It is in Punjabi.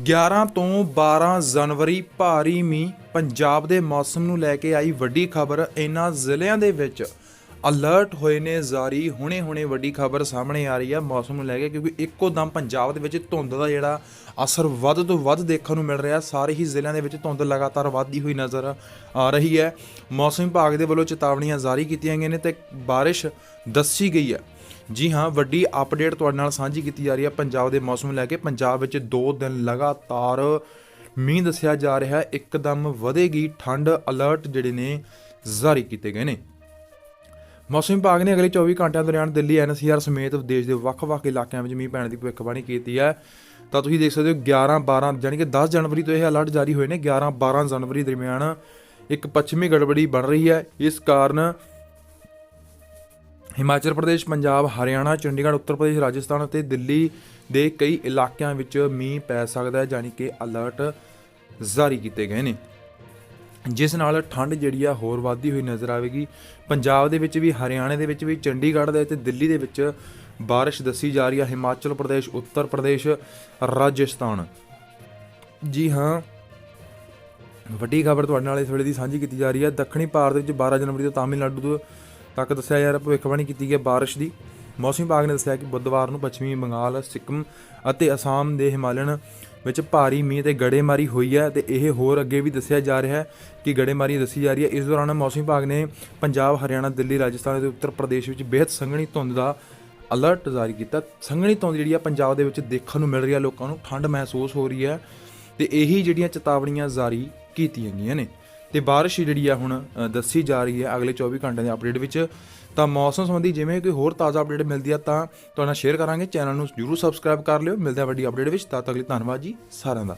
11 ਤੋਂ 12 ਜਨਵਰੀ ਭਾਰੀ ਮੀਂਹ ਪੰਜਾਬ ਦੇ ਮੌਸਮ ਨੂੰ ਲੈ ਕੇ ਆਈ ਵੱਡੀ ਖਬਰ। ਇਹਨਾਂ ਜ਼ਿਲ੍ਹਿਆਂ ਦੇ ਵਿੱਚ ਅਲਰਟ ਹੋਏ ਨੇ, ਜਾਰੀ ਹੁਣੇ-ਹੁਣੇ ਵੱਡੀ ਖਬਰ ਸਾਹਮਣੇ ਆ ਰਹੀ ਹੈ ਮੌਸਮ ਨੂੰ ਲੈ ਕੇ, ਕਿਉਂਕਿ ਇੱਕੋ ਦਮ ਪੰਜਾਬ ਦੇ ਵਿੱਚ ਧੁੰਦ ਦਾ ਜਿਹੜਾ ਅਸਰ ਵੱਧ ਤੋਂ ਵੱਧ ਦੇਖਣ ਨੂੰ ਮਿਲ ਰਿਹਾ। ਸਾਰੇ ਹੀ ਜ਼ਿਲ੍ਹਿਆਂ ਦੇ ਵਿੱਚ ਧੁੰਦ ਲਗਾਤਾਰ ਵੱਧਦੀ ਹੋਈ ਨਜ਼ਰ ਆ ਰਹੀ ਹੈ। ਮੌਸਮ ਵਿਭਾਗ ਦੇ ਵੱਲੋਂ ਚੇਤਾਵਨੀਆਂ ਜਾਰੀ ਕੀਤੀਆਂ ਗਈਆਂ ਨੇ ਤੇ ਬਾਰਿਸ਼ ਦੱਸੀ ਗਈ ਹੈ। ਜੀ ਹਾਂ, ਵੱਡੀ ਅਪਡੇਟ ਤੁਹਾਡੇ ਨਾਲ ਸਾਂਝੀ ਕੀਤੀ ਜਾ ਰਹੀ ਹੈ। ਪੰਜਾਬ ਦੇ ਮੌਸਮ ਨੂੰ ਲੈ ਕੇ ਪੰਜਾਬ ਵਿੱਚ 2 ਦਿਨ ਲਗਾਤਾਰ ਮੀਂਹ ਦੱਸਿਆ ਜਾ ਰਿਹਾ। ਹੈ ਇੱਕਦਮ ਵਧੇਗੀ ਠੰਡ ਅਲਰਟ ਜਿਹੜੇ ਨੇ ਜਾਰੀ ਕੀਤੇ ਗਏ ਨੇ। ਮੌਸਮ ਵਿਭਾਗ ਨੇ ਅਗਲੇ 24 ਘੰਟਿਆਂ ਦੌਰਾਨ ਦਿੱਲੀ ਐਨਸੀਆਰ ਸਮੇਤ ਦੇਸ਼ ਦੇ ਵੱਖ-ਵੱਖ ਇਲਾਕਿਆਂ ਵਿੱਚ ਮੀਂਹ ਪੈਣ ਦੀ ਭਵਿੱਖਬਾਣੀ ਕੀਤੀ ਹੈ। ਤਾਂ ਤੁਸੀਂ ਦੇਖ ਸਕਦੇ ਹੋ 11 12 ਯਾਨੀ ਕਿ 10 ਜਨਵਰੀ ਤੋਂ ਇਹ ਅਲਰਟ ਜਾਰੀ ਹੋਏ ਨੇ। 11 12 ਜਨਵਰੀ ਦਰਮਿਆਨ ਇੱਕ ਪੱਛਮੀ ਗੜਬੜੀ ਬਣ ਰਹੀ ਹੈ। ਇਸ ਕਾਰਨ ਹਿਮਾਚਲ ਪ੍ਰਦੇਸ਼, ਪੰਜਾਬ, ਹਰਿਆਣਾ, ਚੰਡੀਗੜ੍ਹ, ਉੱਤਰ ਪ੍ਰਦੇਸ਼, ਰਾਜਸਥਾਨ ਅਤੇ ਦਿੱਲੀ ਦੇ ਕਈ ਇਲਾਕਿਆਂ ਵਿੱਚ ਮੀਂਹ ਪੈ ਸਕਦਾ ਹੈ ਯਾਨੀ ਕਿ ਅਲਰਟ ਜਾਰੀ ਕੀਤੇ ਗਏ ਨੇ। ਜਿਸ ਨਾਲ ਠੰਡ ਜਿਹੜੀ ਆ ਹੋਰ ਵੱਧਦੀ ਹੋਈ ਨਜ਼ਰ ਆਵੇਗੀ। ਪੰਜਾਬ ਦੇ ਵਿੱਚ ਵੀ, ਹਰਿਆਣੇ ਦੇ ਵਿੱਚ ਵੀ, ਚੰਡੀਗੜ੍ਹ ਦੇ ਤੇ ਦਿੱਲੀ ਦੇ ਵਿੱਚ ਬਾਰਿਸ਼ ਦੱਸੀ ਜਾ ਰਹੀ ਹੈ ਹਿਮਾਚਲ ਪ੍ਰਦੇਸ਼, ਉੱਤਰ ਪ੍ਰਦੇਸ਼, ਰਾਜਸਥਾਨ। ਜੀ ਹਾਂ, ਵੱਡੀ ਖਬਰ ਤੁਹਾਡੇ ਨਾਲ ਇਸ ਵੇਲੇ ਦੀ ਸਾਂਝੀ ਕੀਤੀ ਜਾ ਰਹੀ ਹੈ ਦੱਖਣੀ ਭਾਰਤ ਵਿੱਚ 12 ਜਨਵਰੀ ਤੋਂ ਤਾਮਿਲਨਾਡੂ ਤੋਂ ਤੱਕ ਦੱਸਿਆ ਜਾ ਰਿਹਾ, ਭਵਿੱਖਬਾਣੀ ਕੀਤੀ ਗਈ ਹੈ ਬਾਰਿਸ਼ ਦੀ। ਮੌਸਮ ਵਿਭਾਗ ਨੇ ਦੱਸਿਆ ਕਿ ਬੁੱਧਵਾਰ ਨੂੰ ਪੱਛਮੀ ਬੰਗਾਲ, ਸਿੱਕਮ ਅਤੇ ਅਸਾਮ ਦੇ ਹਿਮਾਲਯਨ ਵਿੱਚ ਭਾਰੀ ਮੀਂਹ ਤੇ ਗੜੇਮਾਰੀ ਹੋਈ ਹੈ ਤੇ ਇਹ ਹੋਰ ਅੱਗੇ ਵੀ ਦੱਸਿਆ ਜਾ ਰਿਹਾ ਹੈ ਕਿ ਗੜੇਮਾਰੀ ਦੱਸੀ ਜਾ ਰਹੀ ਹੈ। ਇਸ ਦੌਰਾਨ ਮੌਸਮ ਵਿਭਾਗ ਨੇ ਪੰਜਾਬ, ਹਰਿਆਣਾ, ਦਿੱਲੀ, ਰਾਜਸਥਾਨ ਅਤੇ ਉੱਤਰ ਪ੍ਰਦੇਸ਼ ਵਿੱਚ ਬੇਹੱਦ ਸੰਘਣੀ ਧੁੰਦ ਦਾ ਅਲਰਟ ਜਾਰੀ ਕੀਤਾ। ਸੰਘਣੀ ਧੁੰਦ ਜਿਹੜੀ ਆ ਪੰਜਾਬ ਦੇ ਵਿੱਚ ਦੇਖਣ ਨੂੰ ਮਿਲ ਰਹੀ ਹੈ, ਲੋਕਾਂ ਨੂੰ ਠੰਡ ਮਹਿਸੂਸ ਹੋ ਰਹੀ ਹੈ ਤੇ ਇਹੀ ਜਿਹੜੀਆਂ ਚੇਤਾਵਨੀਆਂ ਜਾਰੀ ਕੀਤੀਆਂ ਗਈਆਂ ਨੇ। ਤੇ ਬਾਰਿਸ਼ ਜਿਹੜੀ ਆ ਹੁਣ ਦੱਸੀ ਜਾ ਰਹੀ ਹੈ ਅਗਲੇ 24 ਘੰਟਿਆਂ ਦੇ ਅਪਡੇਟ ਵਿੱਚ। ਤਾਂ ਮੌਸਮ ਸੰਬੰਧੀ ਜਿਵੇਂ ਕੋਈ ਹੋਰ ਤਾਜ਼ਾ ਅਪਡੇਟ ਮਿਲਦੀ ਆ ਤਾਂ ਤੁਹਾਡੇ ਨਾਲ ਸ਼ੇਅਰ ਕਰਾਂਗੇ। ਚੈਨਲ ਨੂੰ ਜਰੂਰ ਸਬਸਕ੍ਰਾਈਬ ਕਰ ਲਿਓ। ਮਿਲਦੇ ਆ ਵੱਡੀ ਅਪਡੇਟ ਵਿੱਚ। ਤਦ ਤੱਕ ਲਈ ਧੰਨਵਾਦ ਜੀ ਸਾਰਿਆਂ ਦਾ।